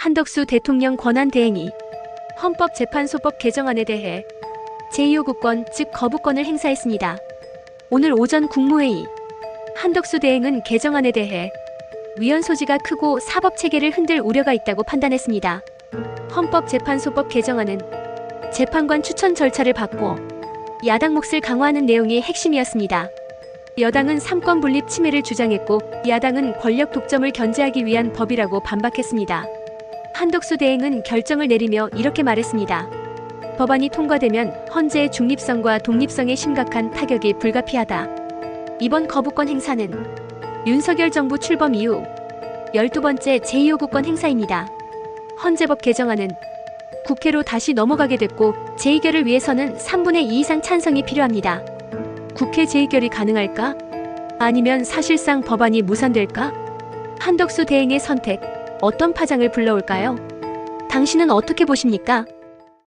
한덕수 대통령 권한 대행이 헌법재판소법 개정안에 대해 제2호국권 즉 거부권을 행사했습니다. 오늘 오전 국무회의 한덕수 대행은 개정안에 대해 위헌 소지가 크고 사법 체계를 흔들 우려가 있다고 판단했습니다. 헌법재판소법 개정안은 재판관 추천 절차를 바꿔 야당 몫을 강화하는 내용이 핵심이었습니다. 여당은 삼권 분립 침해를 주장했고 야당은 권력 독점을 견제하기 위한 법이라고 반박했습니다. 한덕수 대행은 결정을 내리며 이렇게 말했습니다. 법안이 통과되면 헌재의 중립성과 독립성에 심각한 타격이 불가피하다. 이번 거부권 행사는 윤석열 정부 출범 이후 12번째 제2호국권 행사입니다. 헌재법 개정안은 국회로 다시 넘어가게 됐고 재의결을 위해서는 3분의 2 이상 찬성이 필요합니다. 국회 재의결이 가능할까? 아니면 사실상 법안이 무산될까? 한덕수 대행의 선택 어떤 파장을 불러올까요? 당신은 어떻게 보십니까?